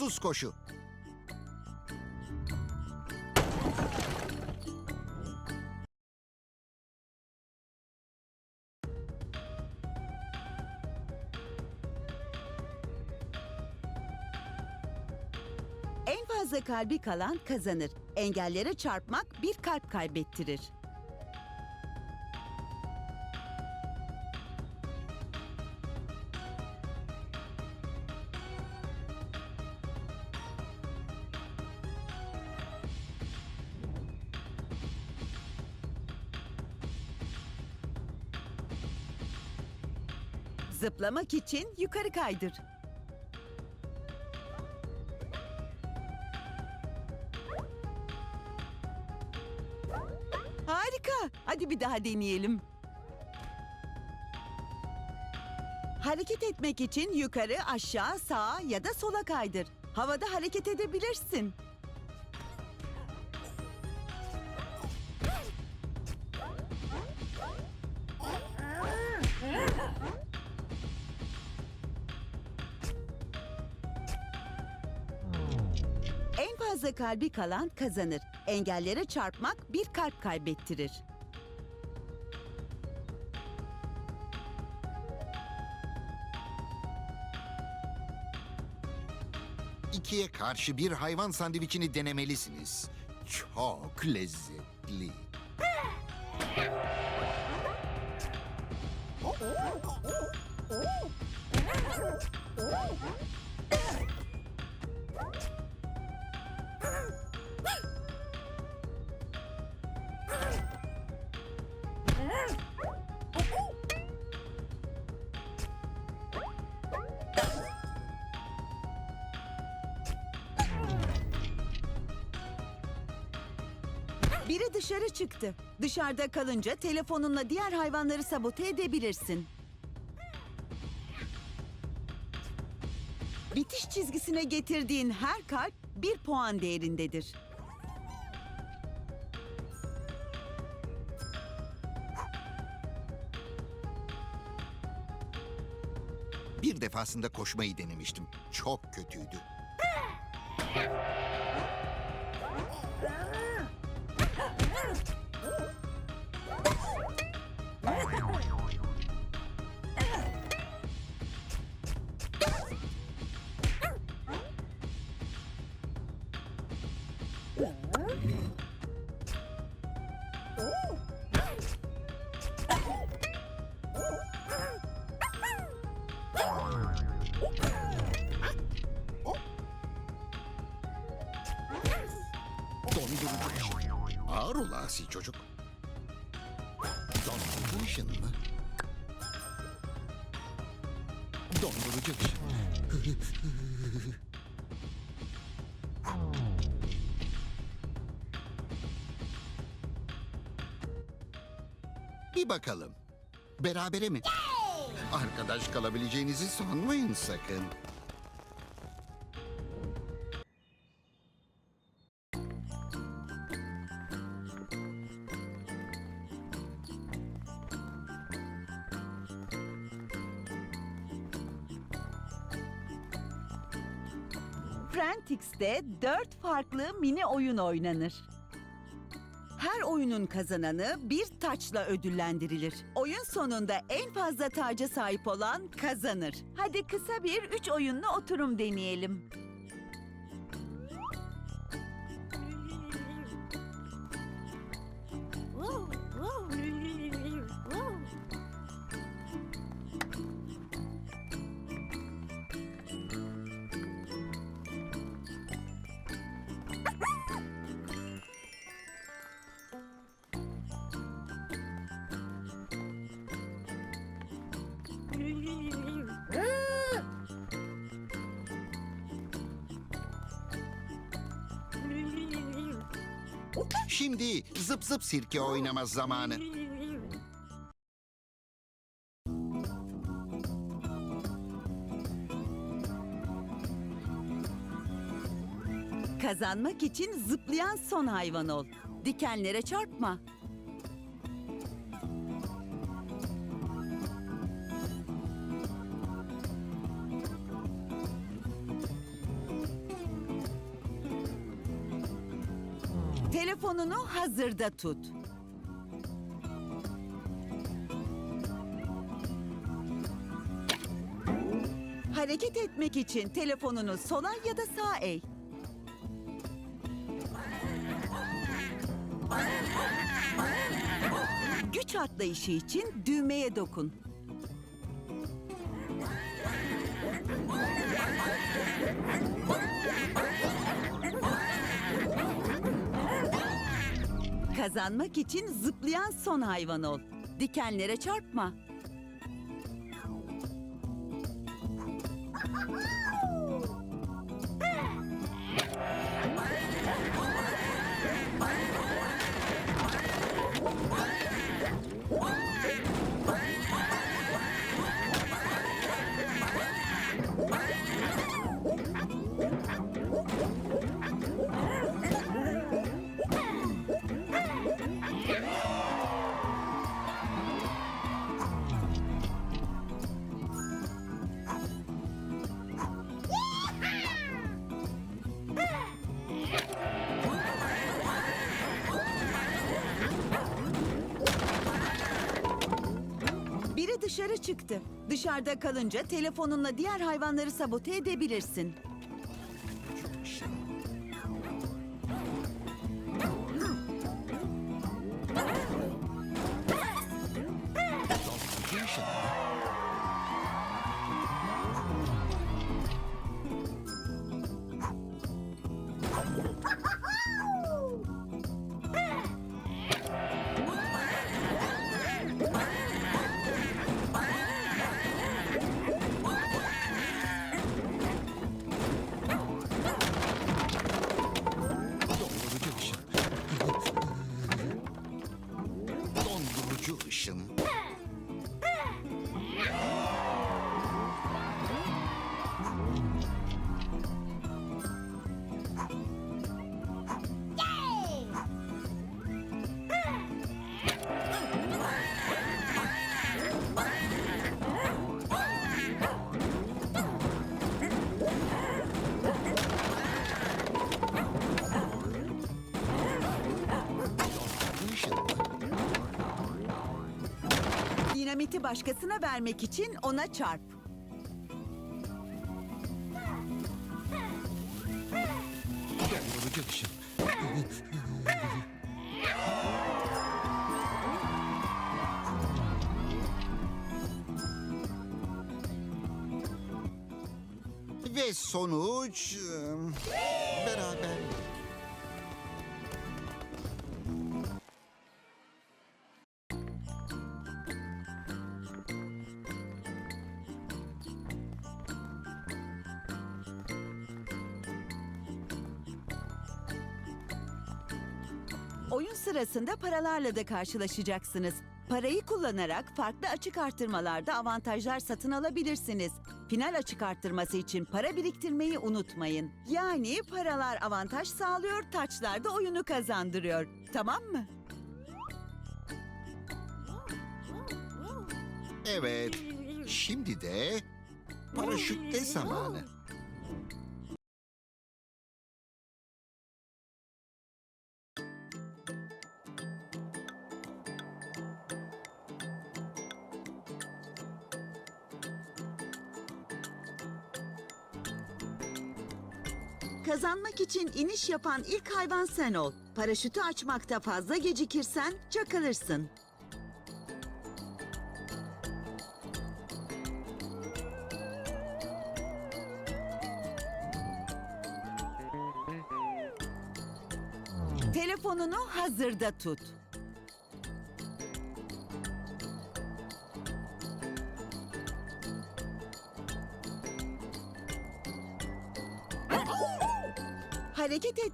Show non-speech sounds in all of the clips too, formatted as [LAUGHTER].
umutsuz koşu. En fazla kalbi kalan kazanır. Engellere çarpmak bir kalp kaybettirir. Zıplamak için yukarı kaydır. Harika. Hadi bir daha deneyelim. Hareket etmek için yukarı, aşağı, sağa ya da sola kaydır. Havada hareket edebilirsin. Fazla kalbi kalan kazanır. Engellere çarpmak bir kalp kaybettirir. İkiye karşı bir hayvan sandviçini denemelisiniz. Çok lezzetli. Dışarı çıktı. Dışarıda kalınca telefonunla diğer hayvanları sabote edebilirsin. Bitiş çizgisine getirdiğin her kalp bir puan değerindedir. Bir defasında koşmayı denemiştim. Çok kötüydü. Dondurucu ışın. Ağır ol asi çocuk. Dondurucu ışın mı? Dondurucu ışın. Bir bakalım. Berabere mi? Arkadaş kalabileceğinizi sanmayın sakın. Frantix'te dört farklı mini oyun oynanır. Her oyunun kazananı bir taçla ödüllendirilir. Oyun sonunda en fazla taca sahip olan kazanır. Hadi kısa bir üç oyunlu oturum deneyelim. Şimdi zıp zıp sirke oynama zamanı. Kazanmak için zıplayan son hayvan ol. Dikenlere çarpma. Telefonunu hazırda tut. Hareket etmek için telefonunu sola ya da sağa eğ. Güç atlayışı için düğmeye dokun. Kazanmak için zıplayan son hayvan ol. Dikenlere çarpma. Çıktı. Dışarıda kalınca telefonunla diğer hayvanları sabote edebilirsin. Dinamiti başkasına vermek için ona çarp. Işın. Ve sonuç ıı, beraber. Oyun sırasında paralarla da karşılaşacaksınız. Parayı kullanarak farklı açık arttırmalarda avantajlar satın alabilirsiniz. Final açık arttırması için para biriktirmeyi unutmayın. Yani paralar avantaj sağlıyor, taçlar da oyunu kazandırıyor. Tamam mı? Evet. Şimdi de paraşütle zamanı. Kazanmak için iniş yapan ilk hayvan sen ol. Paraşütü açmakta fazla gecikirsen çakılırsın. Telefonunu hazırda tut.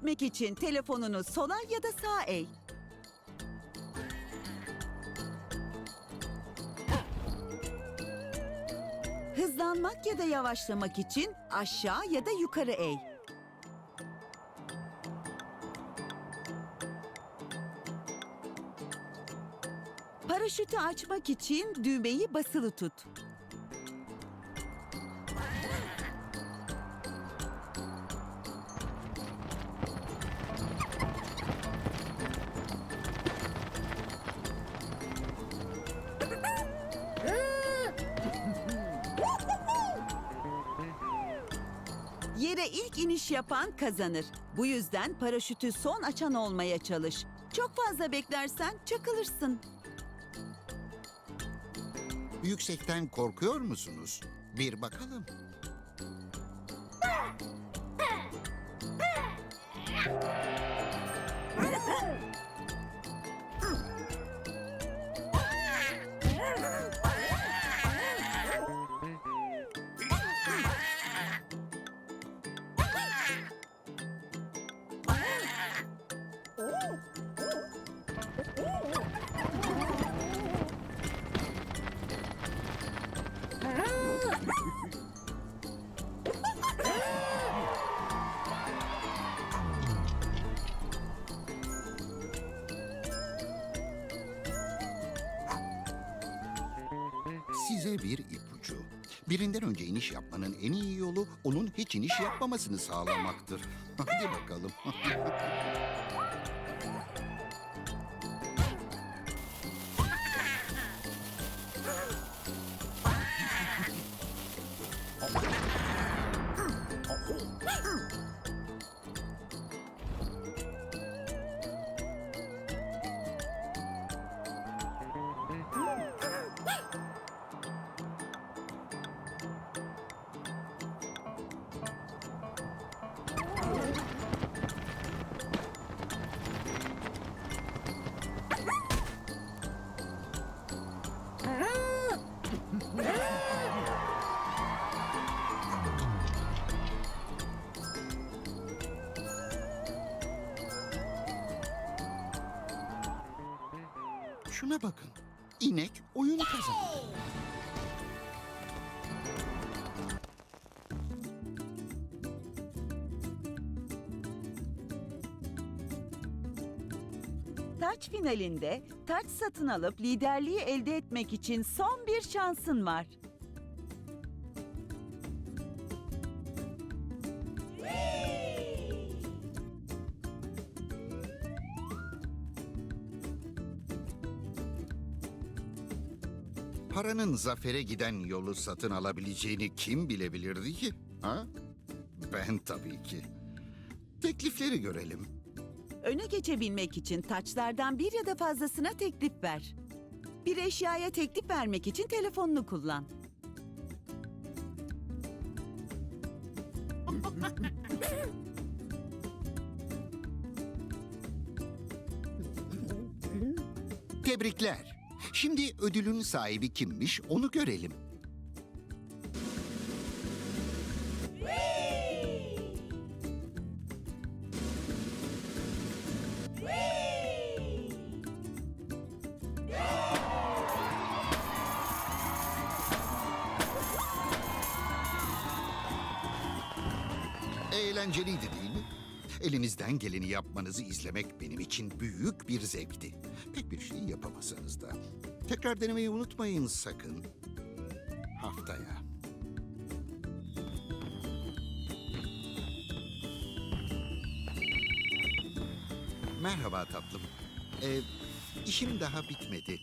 Etmek için telefonunu sola ya da sağa eğ. Hızlanmak ya da yavaşlamak için aşağı ya da yukarı eğ. Paraşütü açmak için düğmeyi basılı tut. Yere ilk iniş yapan kazanır. Bu yüzden paraşütü son açan olmaya çalış. Çok fazla beklersen çakılırsın. Yüksekten korkuyor musunuz? Bir bakalım. Size bir ipucu. Birinden önce iniş yapmanın en iyi yolu onun hiç iniş yapmamasını sağlamaktır. Hadi bakalım. [LAUGHS] Şuna bakın. İnek oyun kazandı. Taç finalinde taç satın alıp liderliği elde etmek için son bir şansın var. Paranın zafere giden yolu satın alabileceğini kim bilebilirdi ki? Ha? Ben tabii ki. Teklifleri görelim. Öne geçebilmek için taçlardan bir ya da fazlasına teklif ver. Bir eşyaya teklif vermek için telefonunu kullan. Tebrikler. Şimdi ödülün sahibi kimmiş onu görelim. Eğlenceliydi değil mi? Elinizden geleni yapmanızı izlemek benim için büyük bir zevkti. Pek bir şey yapamasanız da. Tekrar denemeyi unutmayın sakın. Haftaya. Merhaba tatlım. Ee, işim daha bitmedi.